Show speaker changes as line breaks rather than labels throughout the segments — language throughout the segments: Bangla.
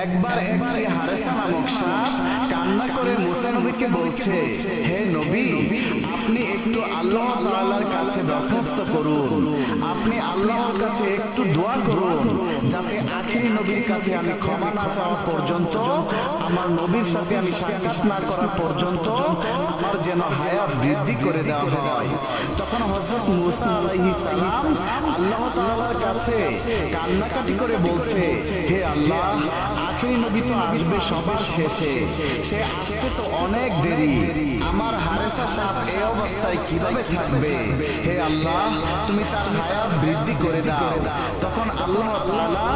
একবার একটি হারেসা নামক সাপ কান্না করে মুসা নবীকে বলছে, হে নবী, আপনি একটু আল্লাহ তাআলার কাছে দরখাস্ত করুন। আপনি আল্লাহর কাছে একটু দোয়া করুন, যাতে আখিরি নবীর কাছে আমি ক্ষমা না চাওয়া পর্যন্ত, আমার নবীর সাথে আমি সাক্ষাৎ না করা পর্যন্ত আমার যেন হায়াত বৃদ্ধি করে দেওয়া হয়। তখন হযরত মুসা আলাইহিস সালাম আল্লাহ তাআলার কাছে কান্নাকাটি করে বলছে, হে আল্লাহ আখিরি নবী তো আসবে সবার শেষে। সে আসতে তো অনেক দেরি। আমার হারেসা এই অবস্থায় কীভাবে থাকবে? হে আল্লাহ, তুমি তার হায়াত বৃদ্ধি করে দাও। তখন আল্লাহ তাআলা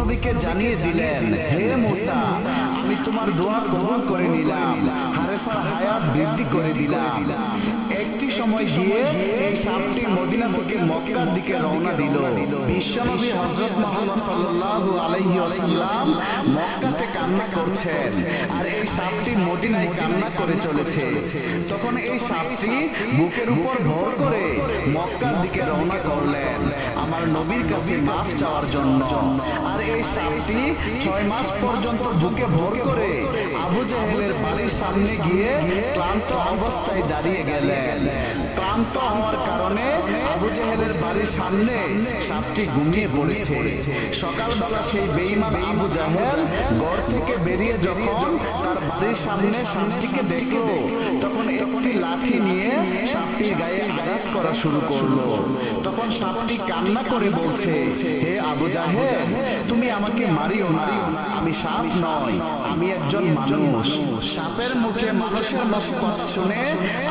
নবীকে জানিয়ে দিলেন, হে মোসা, আমি তোমার দোয়া কবুল করে নিলাম। হারেসার হায়াত বৃদ্ধি করে দিলাম। সময় গিয়ে এই সাপটি মদিনা থেকে মক্কার দিকে রওনা দিল। বিশ্বনবী হযরত মুহাম্মদ সাল্লাল্লাহু আলাইহি ওয়াসাল্লাম মক্কাতে কান্না করছেন। আর এই সাপটি মদিনায় কান্না করে চলেছে। তখন এই সাপটি বুকের উপর ভর করে মক্কার দিকে রওনা করলেন। আমার নবীর কাছে মাফ চাওয়ার জন্য। আর এই সাপটি ছয় মাস পর্যন্ত বুকে ভর করে আবু জাহেলের বাড়ির সামনে গিয়ে ক্লান্ত অবস্থায় দাঁড়িয়ে গেলেন ক্লান্ত হওয়ার কারণে আবু জাহেলের বাড়ির সামনে সাপটি ঘুমিয়ে পড়েছে। সকালবেলা সেই বেঈমান আবু জাহেল ঘর থেকে বেরিয়ে যখন তার বাড়ির সামনে সাপটিকে দেখল, তখন একটি লাঠি নিয়ে সাপটির গায়ে আঘাত করা শুরু করল। তখন সাপটি কান্না করে বলছে, হে আবু তুমি আমাকে মারিও না। আমি সাপ আমি একজন মানুষ। সাপের মুখে মানুষের শুনে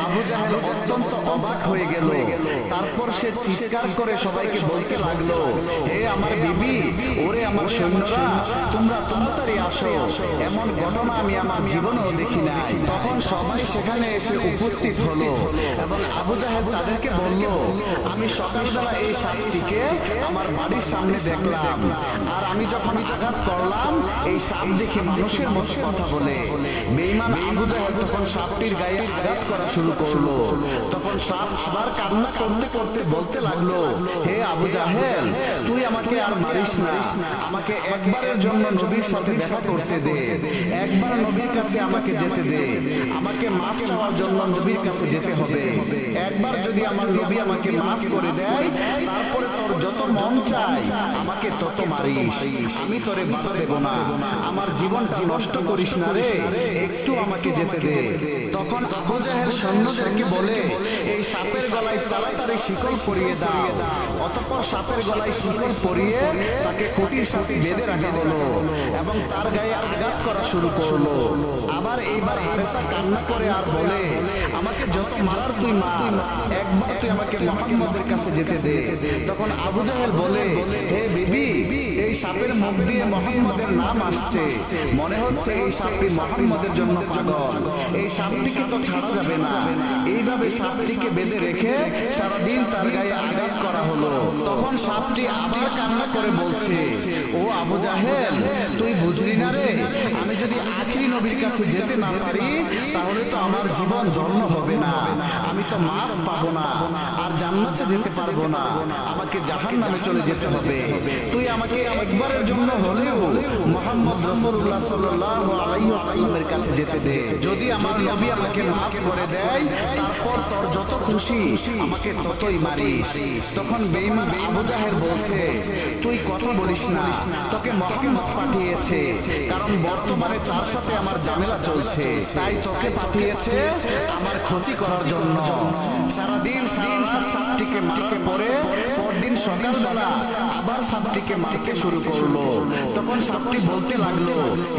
আবু জাহেল অত্যন্ত অবাক হয়ে গেল। তারপর সে চিৎকার করে সবাইকে বলতে লাগল, হে আমার বিবি, ওরে আমার সৈন্যরা, তোমরা তাড়াতাড়ি আসো। এমন ঘটনা আমি আমার জীবনেও দেখি নাই। তখন সবাই সেখানে এসে উপস্থিত হলো এবং আবু জাহেদ তাদেরকে বলল, আমি সকালবেলা এই সাপটিকে আমার বাড়ির সামনে দেখলাম। আর আমি যখন আঘাত করলাম, এই সাপ দেখে মানুষের মতো কথা বলে। বেঈমান আবু জাহেদ তখন সাপটির গায়ে আঘাত করা শুরু করল। তখন সাপ আবার কান্না করতে করতে বলতে লাগল, হে আবু জাহেল, তুই আমাকে আর মারিস না। আমাকে একবারের জন্য নবীর সাথে দেখা করতে দে। একবার নবীর কাছে আমাকে যেতে দে। আমাকে মাফ চাওয়ার জন্য নবীর কাছে যেতে হবে। একবার যদি আমার নবী আমাকে মাফ করে দেয়, তারপরে তোর যত মন চায়, আমাকে তত মারিস। আমি তোরে বাধা দেব না। আমার জীবনটা নষ্ট করিস না রে। একটু আমাকে যেতে দে। তখন আবু সৈন্যদেরকে বলে, এই সাপের গলায় তাড়াতাড়ি শিকল পরিয়ে দাও। অতঃপর সাপের গলায় শিকল পরিয়ে তাকে খুঁটির সাথে বেঁধে রাখা হলো এবং তার গায়ে আঘাত করা শুরু করল। আবার এইবার আরেসা কান্না করে আর বলে, আমাকে যত মারার তুই মার। একবার তুই আমাকে মোহাম্মদের কাছে যেতে দে। তখন আবু জাহেল বলে, হে বিবি, এই সাপের মুখ দিয়ে মোহাম্মদের নাম আসছে। মনে হচ্ছে এই সাপটি মোহাম্মদের জন্য পাগল। এই সাপটিকে তো ছাড়া যাবে না। এইভাবে সাপটিকে বেঁধে রেখে সারাদিন তার গায়ে আঘাত করা হলো। তখন সাপটি আবার কান্না করে বলছে, ও আবু জাহেল, তুই বুঝলি না রে? আমি যদি আখিরি নবীর কাছে যেতে না পারি, তাহলে তো আমার জীবন ধন্য হবে না। আমি তো মাফ পাবো না, আর জান্নাতে যেতে পারব না। আমাকে জাহান চলে যেতে হবে। তুই আমাকে একবারের জন্য হলেও মোহাম্মদ রসুল্লাহ সাল্লাল্লাহু আলাইহি ওয়াসাল্লামের কাছে যেতে দে। যদি আমার নবী আমাকে মাফ করে দেয়, তারপর তোর যত খুশি আমাকে ততই মারিস। তখন বেঈমান আবু জাহেল বলছে, তুই কথা বলিস না, তোকে মোহাম্মদ পাঠিয়েছে, কারণ বর্তমানে তার সাথে আমার ঝামেলা চলছে। তাই তোকে পাঠিয়েছে আমার ক্ষতি করার জন্য। সারাদিন সারা রাত সাপটিকে মারার পরে পরদিন সকালবেলা আবার সাপটিকে মারতে শুরু করল। তখন সাপটি বলতে লাগল,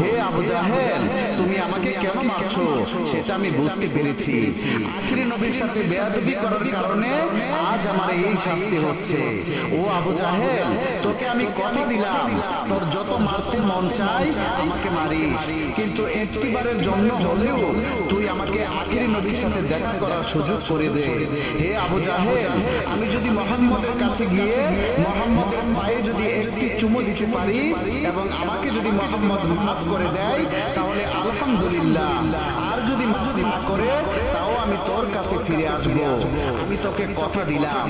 হে আবু জাহেল, তুমি আমাকে কেন মারছো? সেটা আমি বুঝতে পেরেছি। আখিরি নবীর সাথে বেয়াদবি করার কারণে আজ আমার এই শাস্তি হচ্ছে। ও আবু জাহেল, তোকে আমি কথা দিলাম। তোর যত মারতে মন চাই, আমাকে মারিস। কিন্তু একটিবারের জন্য হলেও তুই আমাকে আখেরি নবীর সাথে দেখা করার সুযোগ করে দে। হে আবু জাহেল, আমি মোহাম্মদের কাছে গিয়ে মোহাম্মদের পায়ে যদি একটি চুমো দিতে পারি এবং আমাকে যদি মোহাম্মদ মাফ করে দেয়, তাহলে আলহামদুলিল্লাহ। আর যদি মাফ না করে, তাও আমি তোর কাছে ফিরে আসব। আমি তোকে কথা দিলাম।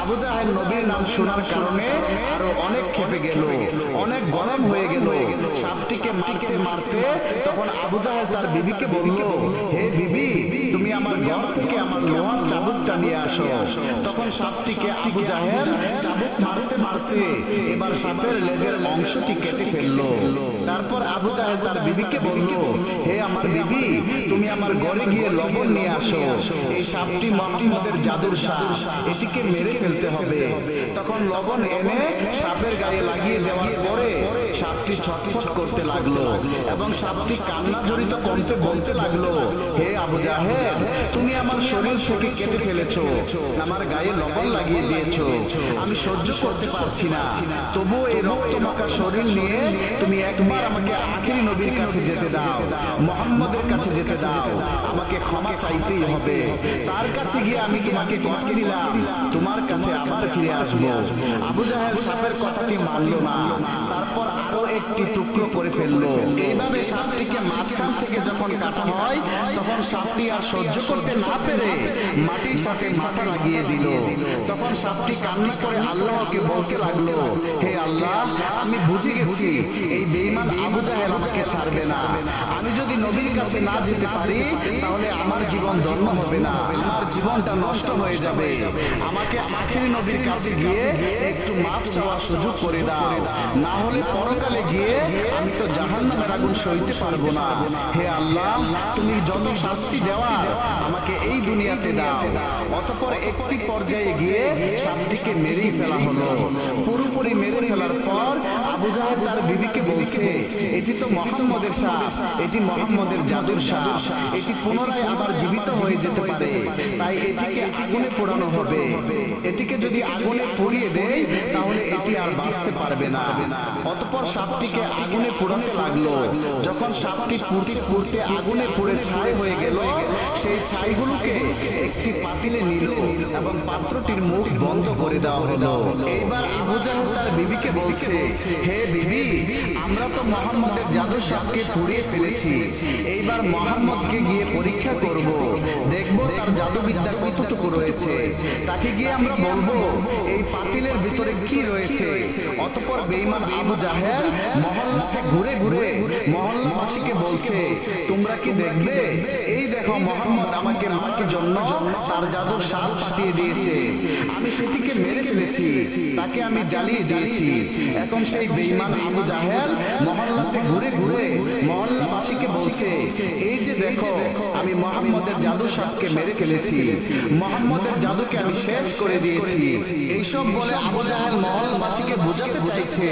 আবু জাহেল নবীর নাম শোনার কারণে আরও অনেক গেল, অনেক গরম হয়ে গেল। সাপটিকে মারতে মারতে তখন আবু জাহেল তার বিবিকে বলল, হে বিবি, তুমি আমার ঘর থেকে আমার লোহার আসো। তখন সাপটিকে আবু জাহেল চাবুক মারতে মারতে এবার সাপের লেজের অংশটি কেটে তারপর আবু জাহেল তার বিবিকে বলল, হে আমার বিবি, তুমি আমার ঘরে গিয়ে লবণ নিয়ে আসো। এই সাপটি মোহাম্মদের জাদুর সাপ। এটিকে মেরে ফেলতে হবে। তখন লবণ এনে সাপের গায়ে লাগিয়ে দেওয়ার পরে সাপটি ছটফট করতে লাগল এবং সাপটি কান্না জড়িত কণ্ঠে বলতে লাগল, হে আবু জাহেদ তুমি আমার শরীর থেকে কেটে ফেলেছো, আমার গায়ে লবণ লাগিয়ে দিয়েছ, আমি সহ্য করতে পারছি না। তবু এই রক্ত মাখা শরীর নিয়ে তুমি একবার আমাকে আখেরি নবীর কাছে যেতে দাও, মোহাম্মদের কাছে যেতে দাও, আমাকে ক্ষমা চাইতেই হবে। তার কাছে গিয়ে আমি তোমাকে কথা দিলাম, তোমার কাছে আবার ফিরে আসব। আবু জাহেল সাপের কথাটি মানলো না। তারপর আরও একটি টুকরো করে ফেলল। সাপটিকে মাঝখান থেকে যখন কাটা হয়, তখন সাপটি আর সহ্য করতে না পেরে মাটির সাথে মাথা লাগিয়ে দিল। তখন সাপটি কান্না করে আল্লাহকে বলতে লাগল, হে আল্লাহ, আমি বুঝে গেছি, এই বেঈমান আবু জাহেল আমাকে ছাড়বে না। আমি যদি নবীর কাছে না যেতে পারি, তাহলে আমার জীবন ধন্য হবে না, আমার জীবনটা নষ্ট হয়ে যাবে। আমাকে আখেরি নবীর কাছে গিয়ে একটু মাফ চাওয়ার সুযোগ করে দাও। না হলে পরকালে গিয়ে আমি তো জাহান্নামের আগুন সইতে পারব না। হে আল্লাহ, তুমি যত শাস্তি দেওয়ার আমাকে এই দুনিয়াতে দাও। অতপর একটি পর্যায়ে গিয়ে সাপটিকে মেরেই ফেলা হলো। পুরোপুরি মেরে ফেলার পর আবু জাহেদ তার বলছে, এটি তো মোহাম্মদের সাপ, এটি মোহাম্মদের জাদুর সাপ। এটি পুনরায় আবার জীবিত হয়ে যেতে পারে। তাই এটিকে আগুনে পোড়ানো হবে। এটিকে যদি আগুনে পুড়িয়ে দেয়, তাহলে এটি আর বাঁচতে পারবে না। অতপর সাপটিকে আগুনে পোড়াতে লাগল। যখন সাপটি পুড়তে পুড়তে আগুনে পুড়ে ছাই হয়ে গেল, সেই ছাইগুলোকে একটি পাতিলে নিল এবং পাত্রটির মুখ বন্ধ করে দেওয়া হলো। এইবার আবু জাহেল তার বিবিকে বলছে, হে বিবি, আমরা তো মোহাম্মদের জাদু সাপকে পুড়িয়ে ফেলেছি। এইবার মোহাম্মদকে গিয়ে পরীক্ষা করব। দেখব তার জাদুবিদ্যা কতটুকু রয়েছে। তাকে গিয়ে আমরা বলব, এই পাতিলের ভিতরে কি রয়েছে? অতপর বেঈমান আবু জাহেল মহল্লাতে ঘুরে ঘুরে মহল্লাবাসীকে বলছে, তোমরা কি দেখবে? এই দেখো মোহাম্মদ আমাকে মাকে জন্য তার জাদুর সাপ পাঠিয়ে দিয়েছে। আমি সেটিকে মেরে ফেলেছি, তাকে আমি জ্বালিয়ে দিয়েছি। এখন সেই বেঈমান আবু জাহেল মহল্লাতে ঘুরে ঘুরে মহল্লাবাসীকে বলছে, এই যে দেখো, আমি মোহাম্মদের জাদু সাপকে মেরে ফেলেছি। মোহাম্মদের জাদুকে আমি শেষ করে দিয়েছি। এইসব বলে আবু জাহেল মহল্লাবাসীকে বোঝাতে চাইছে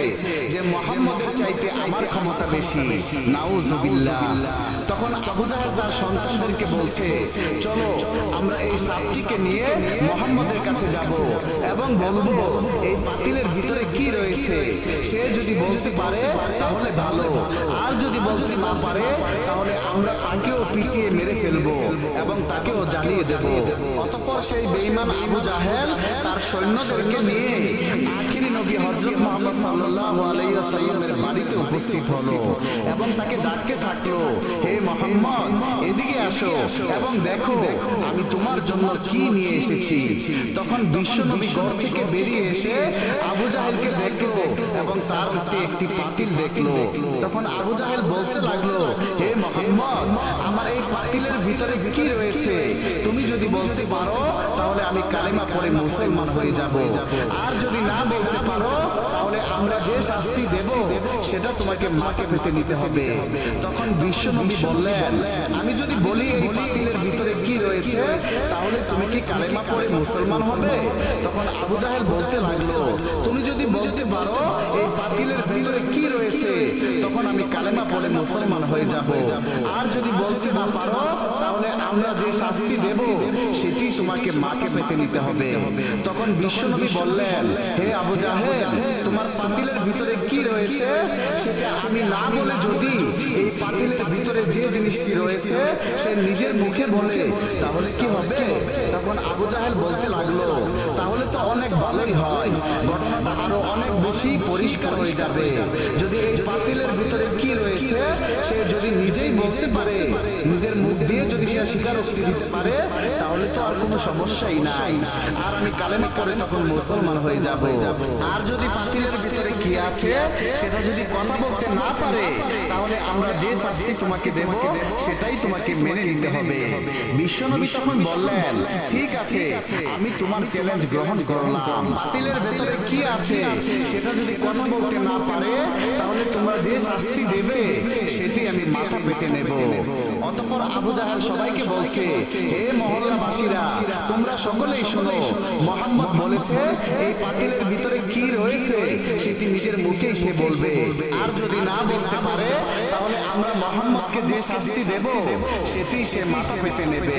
যে মোহাম্মদের চাইতে আমার ক্ষমতা বেশি। নাউজুবিল্লাহ। তখন আবু জাহেল তার সন্তানদেরকে বলছে, চলো, আমরা এই সাপটিকে নিয়ে মোহাম্মদের কাছে যাব এবং বলব, এই পাতিলের ভিতরে কি রয়েছে? সে যদি বলতে পারে, তাহলে ভালো। আর যদি বলতে না পারে, তাহলে আমরা তাকেও পিটিয়ে মেরে ফেলব এবং তাকেও জ্বালিয়ে দেব। অতঃপর সেই বেঈমান আবু জাহেল তার সৈন্যদেরকে নিয়ে তার হাতে একটি পাতিল দেখল। তখন আবু জাহেল বলতে লাগল, হে মোহাম্মদ, আমার এই পাতিলের ভিতরে কি রয়েছে? তুমি যদি বলতে পারো, তাহলে আমি কালেমা পড়ে মুসলমান হয়ে যাব। আর যদি না বলতে পারো, তাহলে আমরা যে শাস্তি দেব, সেটা তোমাকে মাকে পেতে নিতে হবে। তখন বিশ্বনবী বললেন, আমি যদি বলি এই পাতিলের ভিতরে কি রয়েছে, তাহলে তুমি কি কালেমা পড়ে মুসলমান হবে? তখন আবু জাহেল বলতে লাগল, তুমি যদি বলতে পারো এই পাতিলের ভিতরে কি রয়েছে, তখন আমি কালেমা পড়ে মুসলমান হয়ে যাব। আর যদি বলতে না পারো আমরা যে শাস্তি দেব সেটি তোমাকে মাকে পেতে নিতে হবে। তখন বিশ্বনবী বললেন হে আবু জাহেল তোমার পাতিলের ভিতরে কি রয়েছে? সেটা আমি না বলে যদি এই পাতিলের ভিতরে যে জিনিসটি রয়েছে সে নিজের মুখে বলে তাহলে কি হবে? তখন আবু জাহেল বলতে লাগল, তাহলে তো অনেক ভালোই হয়। ঘটনাটা আরও অনেক বেশি পরিষ্কার হয়ে যাবে। যদি এই পাতিলের ভিতরে কি রয়েছে, সে যদি নিজেই বলতে পারে, নিজের মুখ দিয়ে যদি সে স্বীকারোক্তি দিতে পারে, তাহলে তো আর কোনো সমস্যাই নাই। আর আমি কালেমা করে তখন মুসলমান হয়ে যাব। আর যদি পাতিলের ভিতরে কি আছে, সেটা যদি কথা বলতে না পারে, তাহলে আমরা যে শাস্তি তোমাকে দেব, সেটাই তোমাকে মেনে নিতে হবে। বিশ্বনবী তখন বললেন ঠিক আছে। আমি তোমার চ্যালেঞ্জ গ্রহণ করলাম পাতিলের ভেতরে কি আছে? সেটা যদি কথা বলতে না পারে তাহলে তোমরা যে শাস্তি দেবে সেটি আমি মাথা পেতে নেব। অতঃপর আবু জাহাল সবাইকে বলছে হে মহল্লাবাসীরা তোমরা সকলেই শোনো। মোহাম্মদ বলেছে এই পাতিলের ভিতরে কি রয়েছে সেটি নিজের মুখেই সে বলবে। আর যদি না বলতে পারে তাহলে আমরা মোহাম্মদকে যে শাস্তি দেব, সেটি সে মাথা পেতে নেবে।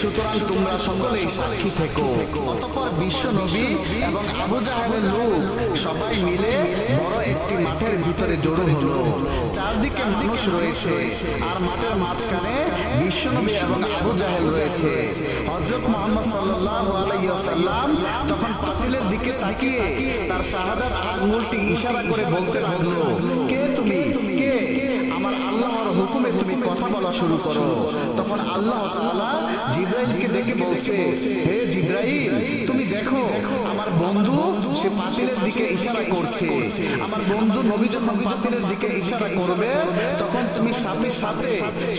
সুতরাং তোমরা সকলেই সাক্ষী থেকো। অতঃপর বিশ্ব নবী এবং আবু জাহালের লোক সবাই মিলে বড় একটি মাঠের ভিতরে জড়ো হলো। চারদিকে মানুষ রয়েছে আর মাঠের মাঝখানে বিশ্বনবী এবং আবু জাহেল রয়েছে। হযরত মুহাম্মদ সাল্লাল্লাহু আলাইহি ওয়াসাল্লাম তখন পাতিলের দিকে তাকিয়ে তার শাহাদাত আঙ্গুলটি ইশারা করে বলতে লাগল, কে কথা বলা শুরু করো। তখন আল্লাহ তাআলা জিব্রাইলকে ডেকে বলছে, হে জিব্রাইল, তুমি দেখো, আমার বন্ধু সে পাতিলের দিকে ইশারা করছে। আমার বন্ধু নবী যখন পাতিলের দিকে ইশারা করবে। তখন তুমি সাথে সাথে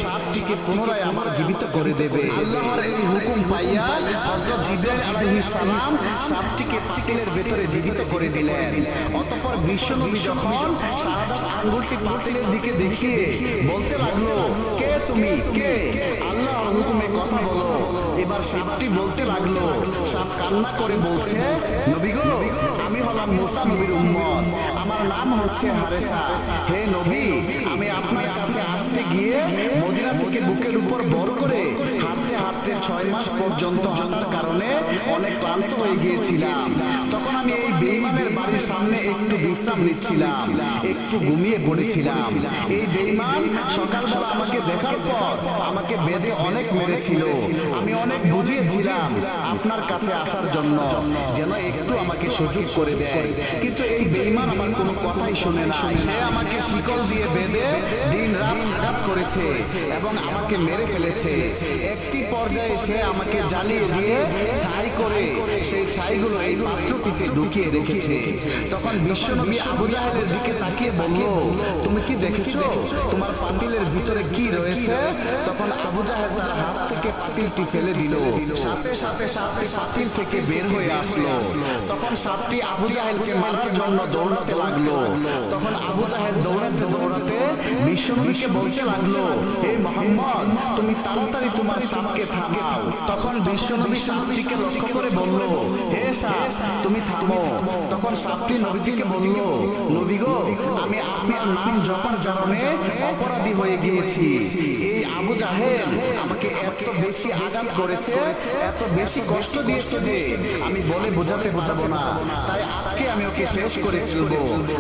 সাপটিকে পুনরায় আমার জীবিত করে দেবে। আল্লাহর এই হুকুম পাইয়া হযরত জিব্রাইল আলাইহিস সালাম সাপটিকে পাতিলের ভেতরে জীবিত করে দিলেন। অতঃপর বিশ্বনবী যখন শাহাদাত আঙ্গুলটি পাতিলের দিকে দেখিয়ে বলতে লাগল কে তুমি? কে? আল্লাহর হুকুমে কথা বলো। সাপটি বলতে লাগল। সাপ কান্না করে বলছে, নবী গো, আমি হলাম মুসা নবীর উম্মত। আমার নাম হচ্ছে হারেসা। হে নবী, আমি আপনার কাছে আসতে গিয়ে মদিনা থেকে বুকের উপর বড় করে হাঁটতে হাঁটতে ছয় মাস পর্যন্ত হাঁটার কারণে অনেক ক্লান্ত হয়ে গিয়েছিলাম। তখন আমি এই বেইমানের বাড়ির সামনে একটু বিশ্রাম নিচ্ছিলাম, একটু ঘুমিয়ে পড়েছিলাম। এই বেইমান সকালবেলা আমাকে দেখার পর আমাকে বেঁধে অনেক মেরেছিল। আমি অনেক বুঝিয়েছিলাম আপনার কাছে আসার জন্য, যেন একটু আমাকে সুযোগ করে দেয়। কিন্তু এই বেইমান আমার কোনো কথাই শুনে না। সে আমাকে শিকল দিয়ে বেঁধে দিন রাত আঘাত করেছে এবং আমাকে মেরে ফেলেছে। একটি পর্যায়ে সে আমাকে জ্বালিয়ে দিয়ে ছাই করে, সেই ছাইগুলো এই পাত্রটিতে ঢুকিয়ে রেখেছে। তখন বিশ্বনবী আবু জাহেলের দিকে তাকিয়ে বলল, তুমি কি দেখেছ? তোমার পাতিলের ভিতরে কি রয়েছে? তখন আবু জাহেল তার হাত থেকে পাতিলটি ফেলে দিল। সাথে সাথে সাপটি পাতিল থেকে বের হয়ে আসলো। তখন সাপটি আবু জাহেলকে মারার জন্য দৌড়াতে লাগল। তখন আবু জাহেল দৌড়াতে দৌড়াতে বিশ্বনবীকে বলতে লাগল, হে মোহাম্মদ, তুমি তাড়াতাড়ি তোমার সাপকে থামাও। তখন বিশ্বনবী সাপটিকে লক্ষ্য করে বলল, হে সাপ তুমি থামো। তখন সাপটি নবীজিকে বলল, নবী গো, আমি আপনার নাম জপার কারণে অপরাধী হয়ে গিয়েছি। এই আবু জাহেল আমাকে এত বেশি আঘাত করেছে, এত বেশি কষ্ট দিয়েছে যে আমি বলে বোঝাতে বোঝাবো না। তাই আজকে আমি ওকে শেষ করে ফেলব,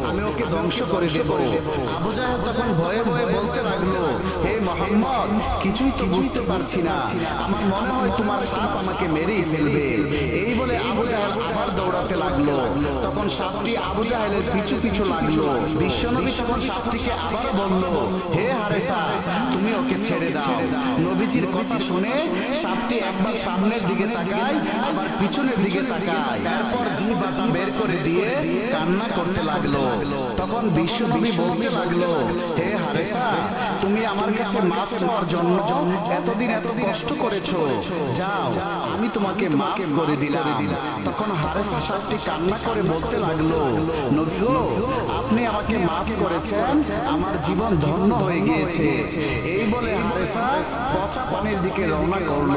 আমি ওকে ধ্বংস করে দেব। আবু জাহেল তখন ভয়ে ভয়ে বলতে লাগল, হে মোহাম্মদ, কিছুই তো বুঝতে পারছি না। আমার মনে হয় তোমার সাপ আমাকে মেরেই ফেলবে। এই বলে আবু দৌড়াতে লাগল। তখন সাপটি আবু জাহেলের পিছু পিছু লাগল। বিশ্বনবী তখন সাপটিকে আবার বলল, হে হারেসা, তুমি ওকে ছেড়ে দাও। নবীজির কথা শুনে সাপটি একবার সামনের দিকে তাকায়, আবার পিছনের দিকে তাকায়। তারপর জি বাটা বের করে দিয়ে কান্না করতে লাগল। তখন বিশ্বনবী বলতে লাগল, হে হারেসা, তুমি আমার কাছে মাছ চাওয়ার জন্য এতদিন এত কষ্ট করেছ। যাও, আমি তোমাকে মাফ করে দিলাম। তখন হারেসা সাপটি কান্না করে বলতে লাগল, নবী গো, আপনি আমাকে মাফ করেছেন, আমার জীবন ধন্য হয়ে গিয়েছে। এই বলে হারেসা পচা দিকে রওনা করল।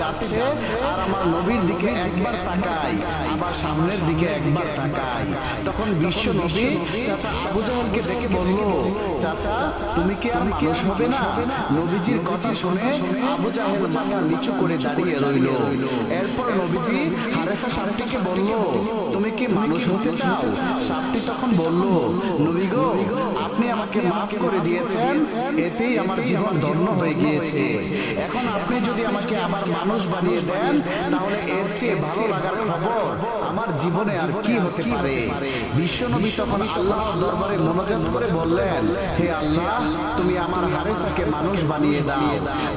যাচ্ছে আর আমার নবীর দিকে একবার তাকাই আবার সামনের দিকে একবার তাকাই। তখন বিশ্ব নবী চাচা আবু জাহেলকে বলল, চাচা, তুমি কি আর মানুষ হবে না? নবীজির কথা শুনে আবু মাথা নিচু করে দাঁড়িয়ে রইল। এরপর নবীজি হারেসা সাপটিকে বলল, তুমি কি মানুষ হতে চাও? সাপটি তখন বলল, নবী গো, আপনি আমাকে মাফ করে দিয়েছেন, এতেই আমার জীবন ধন্য হয়ে গিয়েছে। এখন আপনি যদি আমাকে আবার মানুষ বানিয়ে দেন, তাহলে এর চেয়ে ভালো লাগার খবর আমার জীবনে আর কি হতে পারে? বিশ্বনবী তখন আল্লাহর দরবারে মনোজাত করে বললেন, হে আল্লাহ, তুমি আমার হারেসাকে মানুষ বানিয়ে দাও।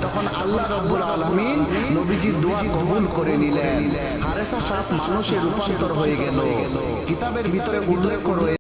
তখন আল্লাহ রব্বুল আলামিন নবীজির দোয়া কবুল করে নিলেন। হারেসা সাত মানুষের রূপান্তর হয়ে গেল। কিতাবের ভিতরে উল্লেখ করে